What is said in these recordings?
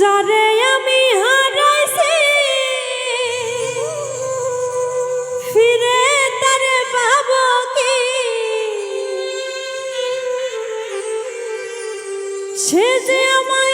যারে আমি হারাইছি ফিরে তারে পাব কি? সে যে আমায়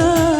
না